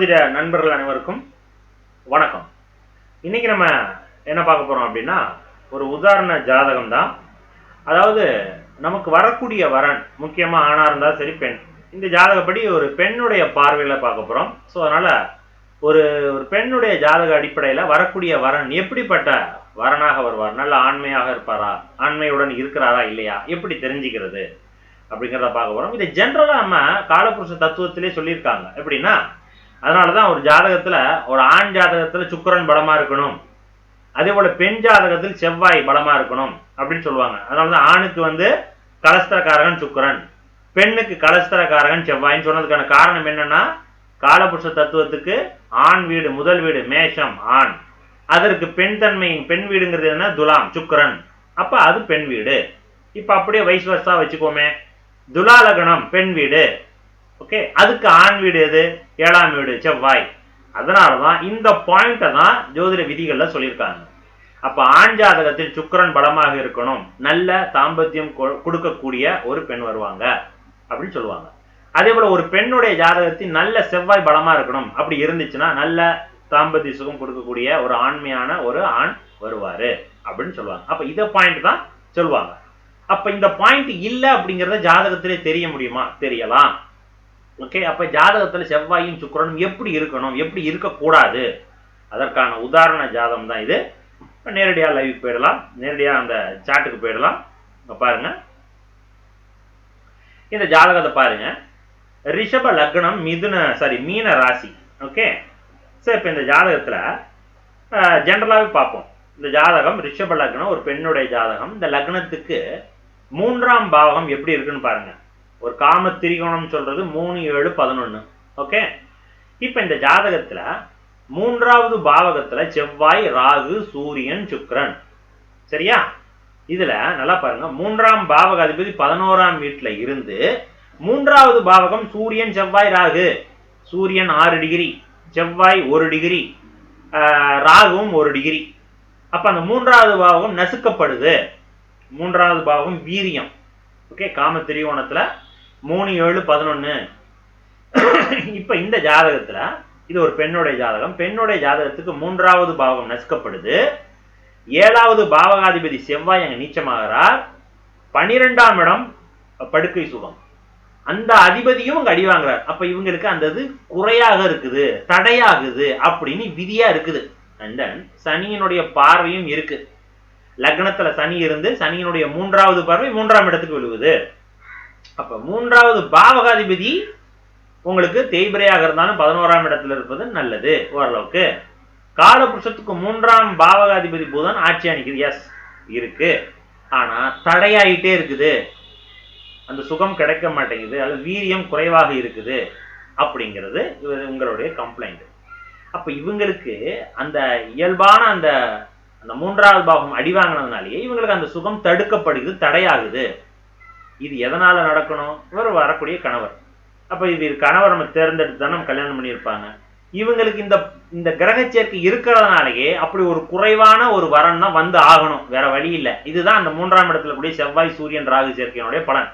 ஜோதிட நண்பர்கள் அனைவருக்கும் வணக்கம். இன்னைக்கு நம்ம என்ன பார்க்க போறோம் அப்படின்னா ஒரு உதாரண ஜாதகம் தான் அதாவது நமக்கு வரக்கூடிய வரன் முக்கியமா ஆணா இருந்தா சரி பெண். இந்த ஜாதகப்படி ஒரு பெண்ணுடைய பார்வையில பார்க்க போறோம். ஸோ அதனால ஒரு ஒரு பெண்ணுடைய ஜாதக அடிப்படையில வரக்கூடிய வரன் எப்படிப்பட்ட வரனாக வருவார்? நல்ல ஆண்மையாக இருப்பாரா? ஆண்மையுடன் இருக்கிறாரா? இல்லையா? எப்படி தெரிஞ்சுக்கிறது? அப்படிங்கிறத பார்க்க போறோம். இதை ஜென்ரலா நம்ம காலபுருஷ தத்துவத்திலே சொல்லியிருக்காங்க. எப்படின்னா அதனாலதான் ஒரு ஜாதகத்துல ஒரு ஆண் ஜாதகத்துல சுக்கரன் பலமா இருக்கணும். அதே போல பெண் ஜாதகத்தில் செவ்வாய் பலமா இருக்கணும் அப்படின்னு சொல்லுவாங்க. அதனாலதான் ஆணுக்கு வந்து கலஸ்தரக்காரகன் சுக்கிரன் பெண்ணுக்கு கலஸ்தரக்காரகன் செவ்வாய்ன்னு சொன்னதுக்கான காரணம் என்னன்னா காலபுருஷ தத்துவத்துக்கு ஆண் வீடு முதல் வீடு மேஷம் ஆண். அதற்கு பெண் தன்மை பெண் வீடுங்கிறது என்ன துலாம் சுக்கரன். அப்ப அது பெண் வீடு. இப்ப அப்படியே வயசு வருஷா வச்சுக்கோமே. துலாலகணம் பெண் வீடு. ஓகே அதுக்கு ஆண் வீடு எது? ஏழாம் வீடு. செவ்வாய் அதனால தான் இந்த பாயிண்ட்டை தான் ஜோதிட விதிகளில் சொல்லியிருக்காங்க. அப்போ ஆண் ஜாதகத்தில் சுக்கரன் பலமாக இருக்கணும். நல்ல தாம்பத்தியம் கொ- கொடுக்கக்கூடிய ஒரு பெண் வருவாங்க. அப்படின்னு சொல்லுவாங்க. அதே போல ஒரு பெண்ணுடைய ஜாதகத்தில் நல்ல செவ்வாய் பலமா இருக்கணும். அப்படி இருந்துச்சுன்னா நல்ல தாம்பத்திய சுகம் கொடுக்கக்கூடிய ஒரு ஆண்மையான ஒரு ஆண் வருவாரு. அப்படின்னு சொல்லுவாங்க. அப்போ இதை பாயிண்ட் தான் சொல்லுவாங்க. அப்ப இந்த பாயிண்ட் இல்லை அப்படிங்கறத ஜாதகத்திலே தெரிய முடியுமா? தெரியலாம். ஓகே அப்ப ஜாதகத்துல செவ்வாயும் சுக்கரனும் எப்படி இருக்கணும்? எப்படி இருக்கக்கூடாது? அதற்கான உதாரண ஜாதகம் தான் இது. இப்போ நேரடியாக லைவ் போயிடலாம். நேரடியா அந்த சாட்டுக்கு போயிடலாம். இங்க பாருங்க. இந்த ஜாதகத்தை பாருங்க. ரிஷப லக்னம் மிதுன சாரி மீன ராசி. ஓகே சார் இப்போ இந்த ஜாதகத்துல ஜென்ரலாகவே பார்ப்போம். இந்த ஜாதகம் ரிஷப லக்னம் ஒரு பெண்ணுடைய ஜாதகம். இந்த லக்னத்துக்கு மூன்றாம் பாவகம் எப்படி இருக்குன்னு பாருங்க. ஒரு காம திரிகோணம் சொல்றது மூணு ஏழு பதினொன்னு. ஓகே இப்போ இந்த ஜாதகத்துல மூன்றாவது பாவகத்துல செவ்வாய் ராகு சூரியன் சுக்ரன் சரியா? இதுல நல்லா பாருங்க. மூன்றாம் பாவக அதிபதி பதினோராம் வீட்டுல இருந்து மூன்றாவது பாவகம் சூரியன் செவ்வாய் ராகு. சூரியன் ஆறு டிகிரி செவ்வாய் ஒரு டிகிரி ராகுவும் ஒரு டிகிரி. அப்ப அந்த மூன்றாவது பாவகம் நசுக்கப்படுது. மூன்றாவது பாவகம் வீரியம். ஓகே காம திரிகோணத்துல மூணு ஏழு பதினொன்னு. இப்ப இந்த ஜாதகத்துல இது ஒரு பெண்ணுடைய ஜாதகம். பெண்ணுடைய ஜாதகத்துக்கு மூன்றாவது பாவகம் நசுக்கப்படுது. ஏழாவது பாவகாதிபதி செவ்வாய் அங்க நீச்சமாகிறார். பனிரெண்டாம் இடம் படுக்கை சுகம். அந்த அதிபதியும் அங்க அடி வாங்குறார். அப்ப இவங்களுக்கு அந்த இது குறையாக இருக்குது தடையாகுது அப்படின்னு விதியா இருக்குது. அண்ட் தென் சனியினுடைய பார்வையும் இருக்கு. லக்னத்துல சனி இருந்து சனியினுடைய மூன்றாவது பார்வை மூன்றாம் இடத்துக்கு விழுவுது. அப்ப மூன்றாவது பாவகாதிபதி உங்களுக்கு தேய்பிரையாக இருந்தாலும் பதினோராம் இடத்துல இருப்பது நல்லது ஓரளவுக்கு. காலபுருஷத்துக்கு மூன்றாம் பாவகாதிபதி புதன் ஆட்சி அணிக்குது. எஸ் இருக்கு. ஆனா தடையாயிட்டே இருக்குது. அந்த சுகம் கிடைக்க மாட்டேங்குது அல்லது வீரியம் குறைவாக இருக்குது அப்படிங்கிறது இவர் உங்களுடைய கம்ப்ளைண்ட் அப்ப இவங்களுக்கு அந்த இயல்பான அந்த அந்த மூன்றாவது பாவம் அடி வாங்கினதுனாலேயே இவங்களுக்கு அந்த சுகம் தடுக்கப்படுகிறது தடையாகுது. இது எதனால நடக்கணும்? இவர் வரக்கூடிய கணவர். அப்ப இது கணவர் நம்ம தேர்ந்தெடுத்து தான் நம்ம கல்யாணம் பண்ணியிருப்பாங்க. இவங்களுக்கு இந்த இந்த கிரக சேர்க்கை இருக்கிறதுனாலயே அப்படி ஒரு குறைவான ஒரு வரன் தான் வந்து ஆகணும். வேற வழி இல்லை. இதுதான் அந்த மூன்றாம் இடத்துல கூடிய செவ்வாய் சூரியன் ராகு சேர்க்கையினுடைய பலன்.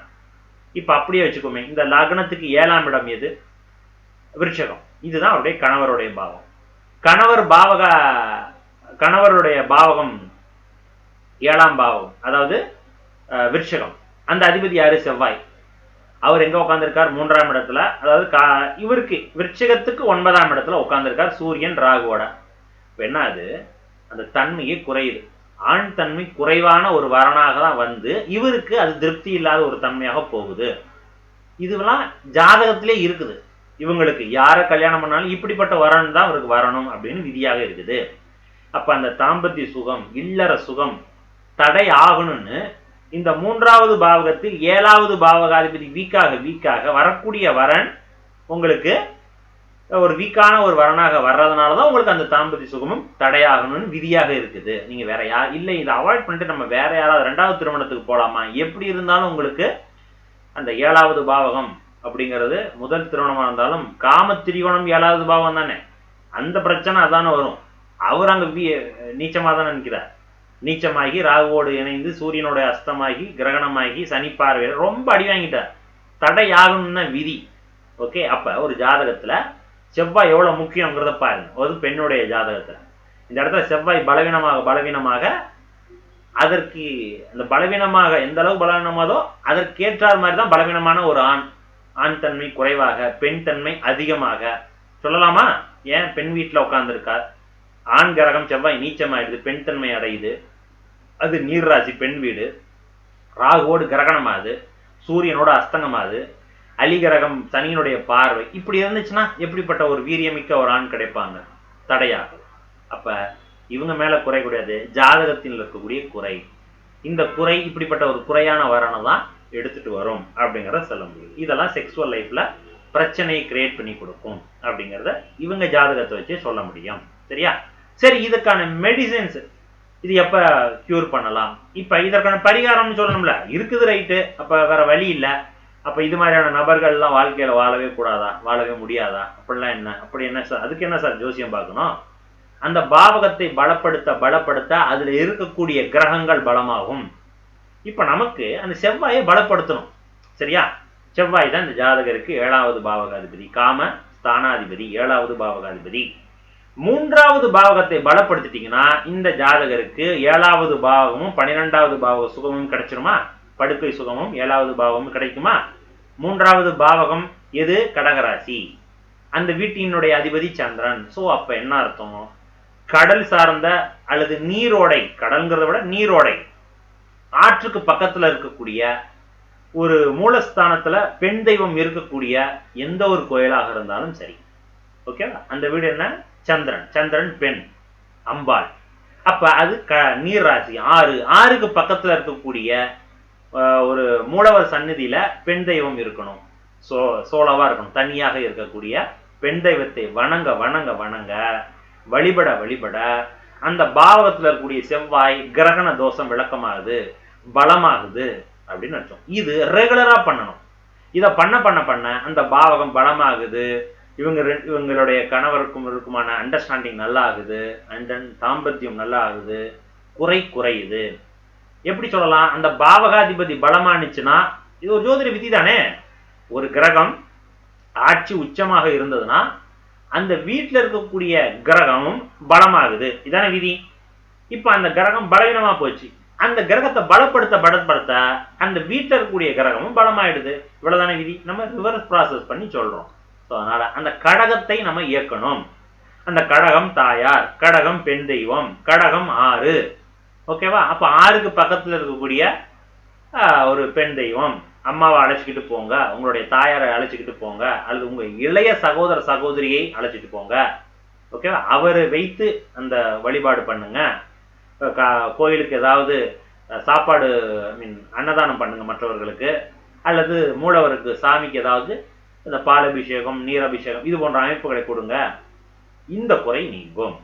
இப்ப அப்படியே வச்சுக்கோமே. இந்த லக்னத்துக்கு ஏழாம் இடம் எது? விருட்சகம். இதுதான் அவருடைய கணவருடைய பாவம். கணவர் பாவக கணவருடைய பாவகம் ஏழாம் பாவகம் அதாவது விருட்சகம். அந்த அதிபதி யாரு? செவ்வாய். அவர் எங்க உட்காந்துருக்கார் மூன்றாம் இடத்துல. அதாவது கா- இவருக்கு விருட்சகத்துக்கு ஒன்பதாம் இடத்துல உட்காந்துருக்கார் சூரியன் ராகுவோட இப்ப என்ன அது? அந்த தன்மையே குறையுது. ஆண் தன்மை குறைவான ஒரு வரனாக தான் வந்து இவருக்கு அது திருப்தி இல்லாத ஒரு தன்மையாக போகுது. இதுவெல்லாம் ஜாதகத்திலே இருக்குது. இவங்களுக்கு யாரை கல்யாணம் பண்ணாலும் இப்படிப்பட்ட வரன் தான் அவருக்கு வரணும் அப்படின்னு விதியாக இருக்குது. அப்ப அந்த தாம்பத்திய சுகம் இல்லற சுகம் தடை ஆகணும்னு இந்த மூன்றாவது பாவகத்தில் ஏழாவது பாவகாதிபதி வீக்காக வீக்காக வரக்கூடிய வரன் உங்களுக்கு ஒரு வீக்கான ஒரு வரனாக வர்றதுனால தான் உங்களுக்கு அந்த தாம்பதி சுகமும் தடையாகணும்னு விதியாக இருக்குது. நீங்க வேற யா இல்லை இதை அவாய்ட் பண்ணிட்டு நம்ம வேற யாராவது ரெண்டாவது திருமணத்துக்கு போலாமா? எப்படி இருந்தாலும் உங்களுக்கு அந்த ஏழாவது பாவகம் அப்படிங்கிறது முதல் திருமணமாக இருந்தாலும் காம திரிகோணம் ஏழாவது பாவம் தானே? அந்த பிரச்சனை அதானே வரும். அவர் அங்கே நீச்சமாக நீச்சமா தானே நிற்கிறார் நீச்சமாகி ராகுவோடு இணைந்து சூரியனோட அஸ்தமாகி கிரகணமாகி சனி பார்வையில் ரொம்ப அடி வாங்கிட்டார். தடை ஆகணும்னு விதி. ஓகே அப்ப ஒரு ஜாதகத்துல செவ்வாய் எவ்வளவு முக்கியங்கிறத பாருங்க. ஒரு பெண்ணுடைய ஜாதகத்துல. இந்த இடத்துல செவ்வாய் பலவீனமாக பலவீனமாக அதற்கு அந்த பலவீனமாக எந்த அளவு பலவீனமாதோ அதற்கேற்றார் மாதிரி தான் பலவீனமான ஒரு ஆண். ஆண் தன்மை குறைவாக பெண் தன்மை அதிகமாக. சொல்லலாமா? ஏன்? பெண் வீட்டில் உட்காந்துருக்கார் ஆண் கிரகம் செவ்வாய் நீச்சமாயிடுது பெண் தன்மை அடையுது. அது நீர்ராசி பெண் வீடு. ராகுவோடு கிரகணமாகுது. சூரியனோட அஸ்தங்கமாகுது. அலிகிரகம் சனியினுடைய பார்வை. இப்படி இருந்துச்சுன்னா எப்படிப்பட்ட ஒரு வீரியமிக்க ஒரு ஆண் கிடைப்பாங்க? தடையாகும் அப்ப இவங்க மேல குறை கூடாது ஜாதகத்தில் இருக்கக்கூடிய குறை. இந்த குறை இப்படிப்பட்ட ஒரு குறையான வரனை தான் எடுத்துட்டு வரும் அப்படிங்கிறத சொல்ல முடியும். இதெல்லாம் செக்ஸுவல் லைஃப்ல பிரச்சனையை கிரியேட் பண்ணி கொடுக்கும் அப்படிங்கிறத இவங்க ஜாதகத்தை வச்சே சொல்ல முடியும். சரியா? சரி இதுக்கான மெடிசின்ஸ் இது எப்ப கியூர் பண்ணலாம்? இப்ப இதற்கான பரிகாரம்னு சொல்லணும்ல. இருக்குது ரைட்டு அப்ப வேற வழி இல்ல. அப்ப இது மாதிரியான நபர்கள்லாம் வாழ்க்கையில வாழவே கூடாதா? வாழவே முடியாதா? அப்படிலாம் என்ன? அப்படி என்ன சார்? அதுக்கு என்ன சார் ஜோசியம் பார்க்கணும்? அந்த பாவகத்தை பலப்படுத்த பலப்படுத்த அதுல இருக்கக்கூடிய கிரகங்கள் பலமாகும். இப்ப நமக்கு அந்த செவ்வாயை பலப்படுத்தணும். சரியா? செவ்வாய் தான் இந்த ஜாதகருக்கு ஏழாவது பாவகாதிபதி. காம ஸ்தானாதிபதி ஏழாவது பாவகாதிபதி. மூன்றாவது பாவகத்தை பலப்படுத்திட்டீங்கன்னா இந்த ஜாதகருக்கு ஏழாவது பாவமும் பன்னிரெண்டாவது பாவக சுகமும் கிடைச்சிருமா? படுக்கை சுகமும் ஏழாவது பாவமும் கிடைக்குமா? மூன்றாவது பாவகம் எது? கடகராசி. அந்த வீட்டினுடைய அதிபதி சந்திரன். சோ அப்ப என்ன அர்த்தம்? கடல் சார்ந்த அல்லது நீரோடை கடல்ங்கிறத விட நீரோடை. ஆற்றுக்கு பக்கத்துல இருக்கக்கூடிய ஒரு மூலஸ்தானத்துல பெண் தெய்வம் இருக்கக்கூடிய எந்த ஒரு கோயிலாக இருந்தாலும் சரி. ஓகேவா? அந்த வீடு என்ன? சந்திரன். சந்திரன் பெண். அம்பாள். அப்ப அது க நீர் ராசி ஆறு. ஆறுக்கு பக்கத்துல இருக்கக்கூடிய ஒரு மூலவர் சந்நிதியில பெண் தெய்வம் இருக்கணும். சோ சோளவா இருக்கணும். தனியாக இருக்கக்கூடிய பெண் தெய்வத்தை வணங்க வணங்க வணங்க வழிபட வழிபட அந்த பாவகத்துல இருக்கக்கூடிய செவ்வாய் கிரகண தோஷம் விளக்கமாகுது பலமாகுது அப்படின்னு அர்த்தம் இது ரெகுலரா பண்ணணும். இதை பண்ண பண்ண பண்ண அந்த பாவகம் பலமாகுது. இவங்க ரெண்டு இவங்களுடைய கணவருக்கும் இருக்குமான அண்டர்ஸ்டாண்டிங் நல்லா ஆகுது அண்ட் தென் தாம்பத்தியம் நல்லா ஆகுது குறை குறையுது. எப்படி சொல்லலாம்? அந்த பாவகாதிபதி பலமானுச்சுன்னா இது ஒரு ஜோதிட விதி தானே? ஒரு கிரகம் ஆட்சி உச்சமாக இருந்ததுன்னா அந்த வீட்டில் இருக்கக்கூடிய கிரகமும் பலமாகுது. இதானே விதி? இப்போ அந்த கிரகம் பலவீனமா போச்சு. அந்த கிரகத்தை பலப்படுத்த பலப்படுத்த அந்த வீட்டில் இருக்கக்கூடிய கிரகமும் பலமாயிடுது. இவ்வளோதான விதி? நம்ம ரிவர்ஸ் ப்ராசஸ் பண்ணி சொல்றோம். ஸோ அதனால அந்த கடகத்தை நம்ம இயக்கணும். அந்த கடகம் தாயார் கடகம் பெண் தெய்வம் கடகம் ஆறு. ஓகேவா அப்ப ஆறுக்கு பக்கத்துல இருக்கக்கூடிய ஆஹ், ஒரு பெண் தெய்வம். அம்மாவை அழைச்சிக்கிட்டு போங்க உங்களுடைய தாயாரை அழைச்சிக்கிட்டு போங்க அல்லது உங்க இளைய சகோதர சகோதரியை அழைச்சிட்டு போங்க. ஓகேவா அவரை வைத்து அந்த வழிபாடு பண்ணுங்க. கோயிலுக்கு ஏதாவது சாப்பாடு சாப்பாடு மீன் அன்னதானம் பண்ணுங்க மற்றவர்களுக்கு. அல்லது மூலவருக்கு சாமிக்கு ஏதாவது இந்த பாலபிஷேகம் நீரபிஷேகம் இது போன்ற அமைப்புகளை கொடுங்க. இந்த குறை நீங்கும்.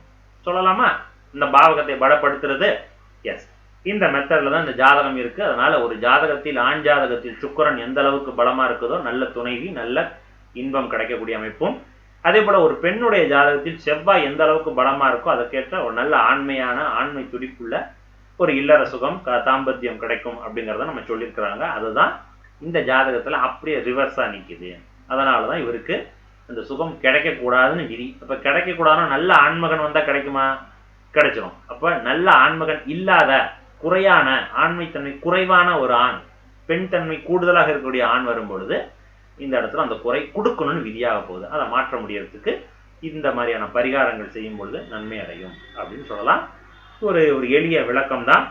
சொல்லலாமா? இந்த பாவகத்தை பலப்படுத்துறது? எஸ் இந்த மெத்தடில் தான் இந்த ஜாதகம் இருக்கு. அதனால ஒரு ஜாதகத்தில் ஆண் ஜாதகத்தில் சுக்கரன் எந்த அளவுக்கு பலமா இருக்குதோ நல்ல துணைவி நல்ல இன்பம் கிடைக்கக்கூடிய அமைப்பும். அதே போல ஒரு பெண்ணுடைய ஜாதகத்தில் செவ்வாய் எந்த அளவுக்கு பலமா இருக்கோ அதற்கேற்ற ஒரு நல்ல ஆண்மையான ஆண்மை துடிப்புள்ள ஒரு இல்லற சுகம் க- தாம்பத்தியம் கிடைக்கும் அப்படிங்கிறத நம்ம சொல்லியிருக்கிறாங்க. அதுதான் இந்த ஜாதகத்துல அப்படியே ரிவர்ஸா நிக்குது. அதனாலதான் இவருக்கு அந்த சுகம் கிடைக்கக்கூடாதுன்னு விதி. அப்போ கிடைக்கக்கூடாதுன்னா நல்ல ஆண்மகன் வந்தால் கிடைக்குமா? கிடைச்சிரும். அப்போ நல்ல ஆண்மகன் இல்லாத குறையான ஆண்மைத்தன்மை குறைவான ஒரு ஆண் பெண் தன்மை கூடுதலாக இருக்கக்கூடிய ஆண் வரும் பொழுது இந்த இடத்துல அந்த குறை கொடுக்கணும்னு விதியாக போகுது. அதை மாற்ற முடியறதுக்கு இந்த மாதிரியான பரிகாரங்கள் செய்யும் பொழுது நன்மை அடையும் அப்படின்னு சொல்லலாம். ஒரு ஒரு எளிய விளக்கம் தான்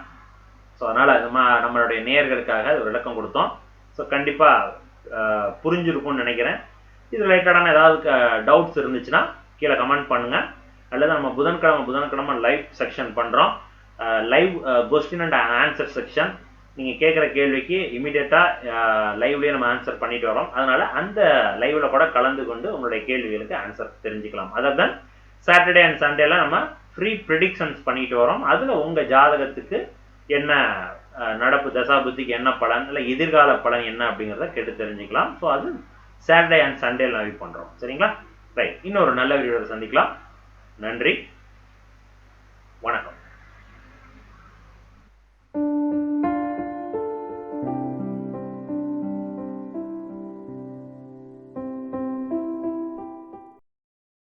ஸோ அதனால் நம்ம நம்மளுடைய நேயர்களுக்காக ஒரு விளக்கம் கொடுத்தோம். ஸோ கண்டிப்பாக புரிஞ்சிருக்கும்னு நினைக்கிறேன். இது ரிலேட்டடான ஏதாவது டவுட்ஸ் இருந்துச்சுன்னா கீழே கமெண்ட் பண்ணுங்க. அல்லது நம்ம புதன்கிழமை புதன்கிழமை லைவ் செக்ஷன் பண்றோம். Live question and answer section நீங்க கேட்குற கேள்விக்கு இமீடியட்டாக லைவ்லயே நம்ம ஆன்சர் பண்ணிட்டு வரோம். அதனால அந்த லைவ்ல கூட கலந்து கொண்டு உங்களுடைய கேள்விகளுக்கு ஆன்சர் தெரிஞ்சுக்கலாம். அதர் தென் சாட்டர்டே அண்ட் சண்டேல நம்ம ஃப்ரீ ப்ரிடிக்ஷன்ஸ் பண்ணிட்டு வரோம். அதில் உங்க ஜாதகத்துக்கு என்ன நடப்பு நடப்பு தசாபுத்திக்கு என்ன பலன் இல்லை எதிர்கால பலன் என்ன அப்படிங்கிறத கேட்டு தெரிஞ்சுக்கலாம். ஸோ அது சாட்டர்டே அண்ட் சண்டே லைவ் பண்றோம். சரிங்களா? ரைட் இன்னொரு நல்ல வீடியோவில் சந்திக்கலாம். நன்றி. வணக்கம்.